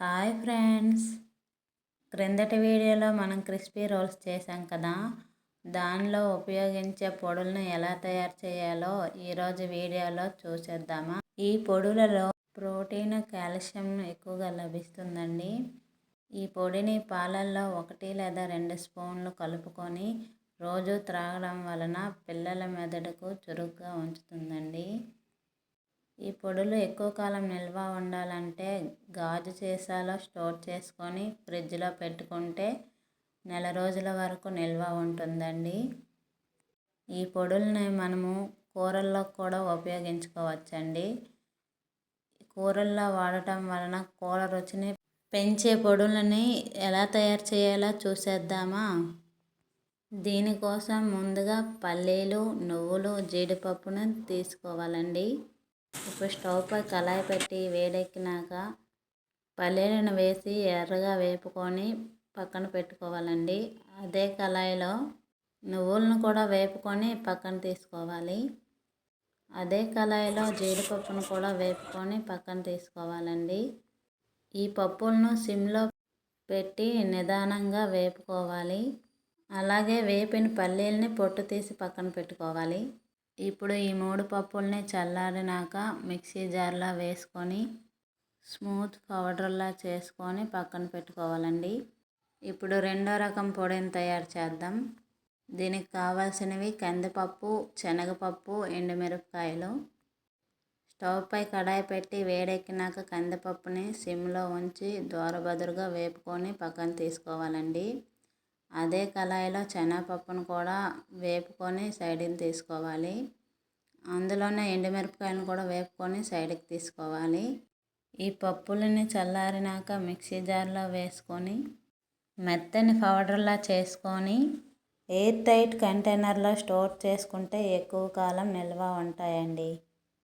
Hi friends. క్రిందటి వీడియోలో మనం క్రిస్పీ రోల్స్ చేసాం కదా. దానిలో ఉపయోగించే పొడులను ఎలా తయారు చేయాలో ఈరోజు వీడియోలో చూసేద్దామా. ఈ పొడులలో ప్రోటీన్ కాల్షియం ఎక్కువగా లభిస్తుందండి. ఈ పొడిని పాలల్లో ఒకటి లేదా రెండు స్పూన్లు కలుపుకొని రోజు త్రాగడం వలన పిల్లల మెదడుకు చురుగ్గా ఉంచుతుందండి. పొడులు ఎక్కువ కాలం నిల్వ ఉండాలంటే గాజు సీసాలో స్టోర్ చేసుకొని ఫ్రిడ్జ్లో పెట్టుకుంటే నెల రోజుల వరకు నిల్వ ఉంటుందండి. ఈ పొడుల్ని మనము కూరల్లో కూడా ఉపయోగించుకోవచ్చండి. కూరల్లో వాడటం వలన కూర రుచిని పెంచే పొడులని ఎలా తయారు చేయాలో చూసేద్దామా? దీనికోసం ముందుగా పల్లీలు నువ్వులు జీడిపప్పును తీసుకోవాలండి. ఇప్పుడు స్టవ్ పై కళాయి పెట్టి వేడెక్కినాక పల్లీలను వేసి ఎర్రగా వేపుకొని పక్కన పెట్టుకోవాలండి. అదే కళాయిలో నువ్వులను కూడా వేపుకొని పక్కన తీసుకోవాలి. అదే కళాయిలో జీడిపప్పును కూడా వేపుకొని పక్కన తీసుకోవాలండి. ఈ పప్పులను సిమ్లో పెట్టి నిదానంగా వేపుకోవాలి. అలాగే వేపిన పల్లీలని పొట్టు తీసి పక్కన పెట్టుకోవాలి. ఇప్పుడు ఈ మూడు పప్పుల్ని చల్లారినాక మిక్సీ జార్లో వేసుకొని స్మూత్ పౌడర్లా చేసుకొని పక్కన పెట్టుకోవాలండి. ఇప్పుడు రెండో రకం పొడిని తయారు చేద్దాం. దీనికి కావాల్సినవి కందిపప్పు శనగపప్పు ఎండుమిరపకాయలు. స్టవ్ పై కడాయి పెట్టి వేడెక్కినాక కందిపప్పుని సిమ్లో ఉంచి దోరబదురుగా వేపుకొని పక్కన తీసుకోవాలండి. అదే కళాయిలో శనగపప్పును కూడా వేపుకొని సైడ్కి తీసుకోవాలి. అందులోనే ఎండుమిరపకాయలను కూడా వేపుకొని సైడ్కి తీసుకోవాలి. ఈ పప్పులని చల్లారినాక మిక్సీ జార్లో వేసుకొని మెత్తని పౌడర్లా చేసుకొని ఎయిర్ టైట్ కంటైనర్లో స్టోర్ చేసుకుంటే ఎక్కువ కాలం నిల్వ ఉంటాయండి.